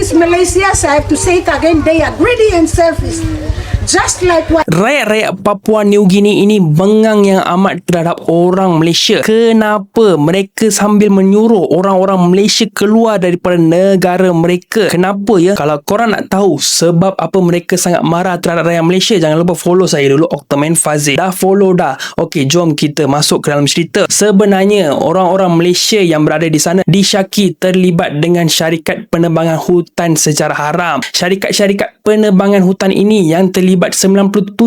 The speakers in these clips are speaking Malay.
this Malaysia, I have to say it again, they are greedy and selfish. Just like what Rakyat-rakyat Papua New Guinea ini bengang yang amat terhadap orang Malaysia. Kenapa mereka sambil menyuruh orang-orang Malaysia keluar daripada negara mereka? Kenapa ya? Kalau korang nak tahu sebab apa mereka sangat marah terhadap rakyat Malaysia, jangan lupa follow saya dulu Octoman Fazil. Dah follow dah. Okey, jom kita masuk ke dalam cerita. Sebenarnya orang-orang Malaysia yang berada di sana disyaki terlibat dengan syarikat penerbangan hutan secara haram. Syarikat-syarikat penerbangan hutan ini yang terlibat 97%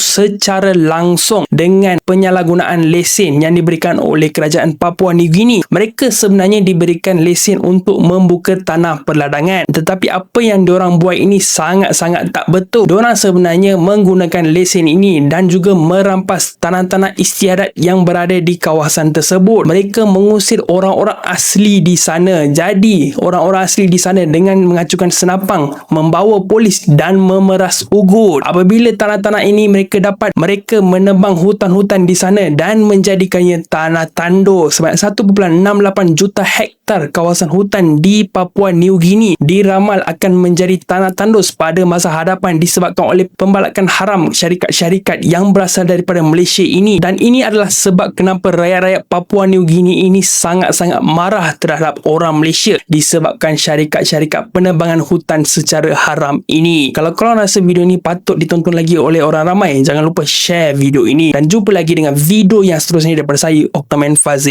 secara langsung dengan penyalahgunaan lesen yang diberikan oleh kerajaan Papua New Guinea. Mereka sebenarnya diberikan lesen untuk membuka tanah perladangan. Tetapi apa yang diorang buat ini sangat-sangat tak betul. Diorang sebenarnya menggunakan lesen ini dan juga merampas tanah-tanah istiadat yang berada di kawasan tersebut. Mereka mengusir orang-orang asli di sana. Jadi, orang-orang asli di sana dengan mengacukan senapang, membawa polis dan memeras ugut. Apabila tanah-tanah ini mereka dapat, mereka menebang hutan-hutan di sana dan menjadikannya tanah tandus sebanyak 1.68 juta hektar kawasan hutan di Papua New Guinea diramal akan menjadi tanah tandus pada masa hadapan disebabkan oleh pembalakan haram syarikat-syarikat yang berasal daripada Malaysia ini. Dan ini adalah sebab kenapa rakyat-rakyat Papua New Guinea ini sangat-sangat marah terhadap orang Malaysia disebabkan syarikat-syarikat penerbangan hutan secara haram ini. Kalau korang rasa video ini patut ditonton lagi oleh orang ramai, jangan lupa share video ini dan jumpa lagi dengan video yang seterusnya daripada saya Octaman Fazil.